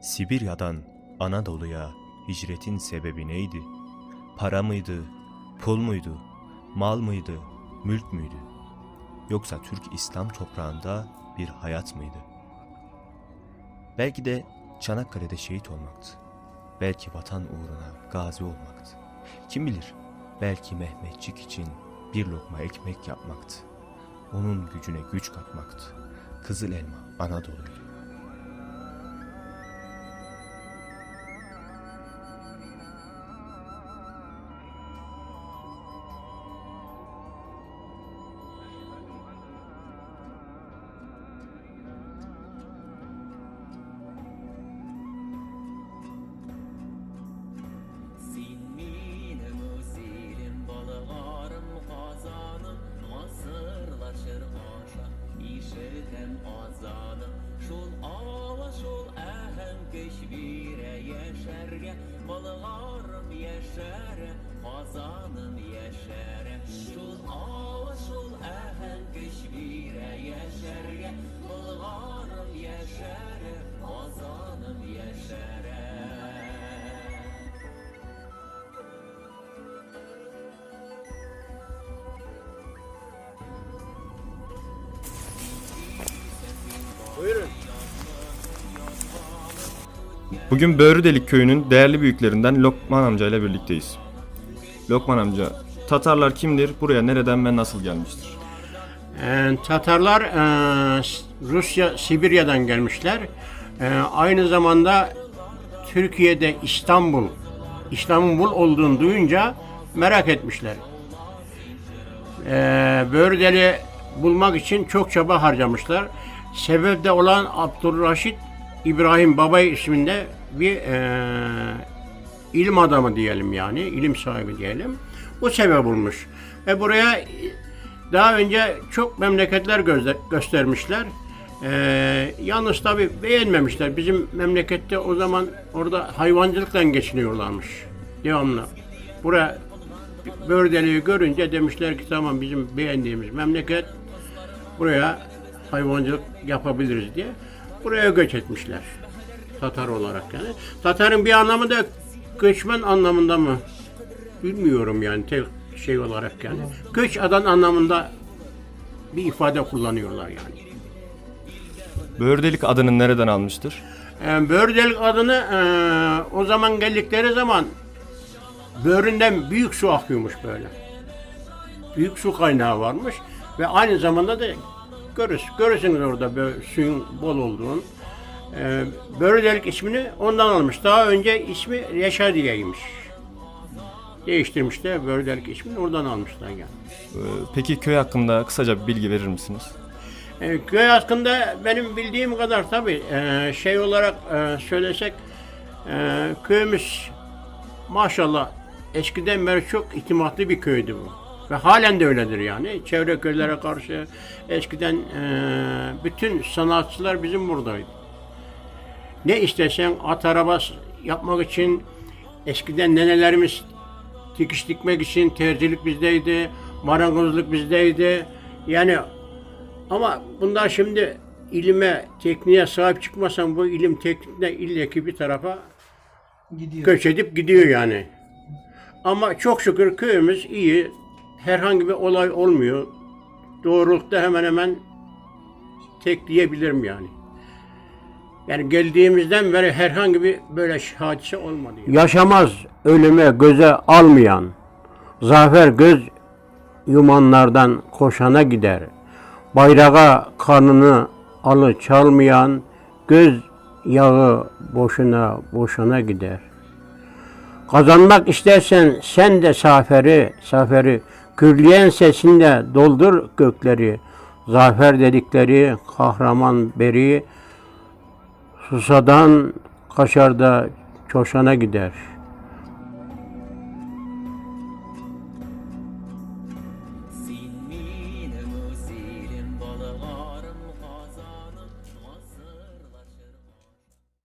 Sibirya'dan Anadolu'ya hicretin sebebi neydi? Para mıydı? Pul muydu? Mal mıydı? Mülk müydü? Yoksa Türk İslam toprağında bir hayat mıydı? Belki de Çanakkale'de şehit olmaktı. Belki vatan uğruna gazi olmaktı. Kim bilir? Belki Mehmetçik için bir lokma ekmek yapmaktı. Onun gücüne güç katmaktı. Kızıl elma Anadolu'ydu. Yeşerge Balığarım yeşere kazanım yeşere. Şul ava şul ehem keşbire yeşerge Balığarım yeşere kazanım yeşere Bugün Böğrüdelik köyünün değerli büyüklerinden Lokman amca ile birlikteyiz. Lokman amca, Tatarlar kimdir, buraya nereden ve nasıl gelmiştir? Ee, Tatarlar e, Rusya, Sibirya'dan gelmişler. Ee, aynı zamanda Türkiye'de İstanbul, İstanbul olduğunu duyunca merak etmişler. Ee, Böğrüdeli bulmak için çok çaba harcamışlar. Sebep de olan Abdülraşit İbrahim Babay isminde bir e, ilim adamı diyelim yani, ilim sahibi diyelim. Bu sebep bulmuş. Ve buraya daha önce çok memleketler gözle- göstermişler. Ee, yalnız tabi beğenmemişler. Bizim memlekette o zaman orada hayvancılıktan geçiniyorlarmış. Devamlı. Buraya Bördeli'yi görünce demişler ki tamam bizim beğendiğimiz memleket buraya hayvancılık yapabiliriz diye buraya göç etmişler. Tatar olarak yani. Tatar'ın bir anlamı da göçmen anlamında mı? Bilmiyorum yani tek şey olarak yani. Göç adan anlamında bir ifade kullanıyorlar yani. Böğrüdelik adını nereden almıştır? E, Böğürdelik adını e, o zaman geldikleri zaman böğründen büyük su akıyormuş böyle. Büyük su kaynağı varmış ve aynı zamanda da görürsünüz, görürsünüz orada böyle suyun bol olduğunu. E, ismini ondan almış. Daha önce ismi Reşadiye'ymiş. Değiştirmişler Böğürdelik ismini oradan almışlar yani. Ee, Peki köy hakkında kısaca bir bilgi verir misiniz? E, köy hakkında benim bildiğim kadar tabii e, şey olarak e, söylesek e, köyümüz maşallah eskiden beri çok itimatlı bir köydü bu. Ve halen de öyledir yani. Çevre köylere karşı eskiden e, bütün sanatçılar bizim buradaydı. Ne istesen at arabası yapmak için eskiden nenelerimiz dikiş dikmek için terzilik bizdeydi, marangozluk bizdeydi. Yani ama bundan şimdi ilime, tekniğe sahip çıkmasan bu ilim teknikle illeki bir tarafa göç edip gidiyor yani. Ama çok şükür köyümüz iyi. Herhangi bir olay olmuyor. Doğrulukta hemen hemen tek diyebilirim yani. Yani geldiğimizden beri herhangi bir böyle hadise olmadı. Yaşamaz ölüme göze almayan, zafer göz yumanlardan koşana gider. Bayrağa karnını alı çalmayan, göz yağı boşuna boşuna gider. Kazanmak istersen sen de zaferi, zaferi, kürleyen sesinde doldur gökleri. Zafer dedikleri kahraman beri, susadan kaşarda çoşana gider.''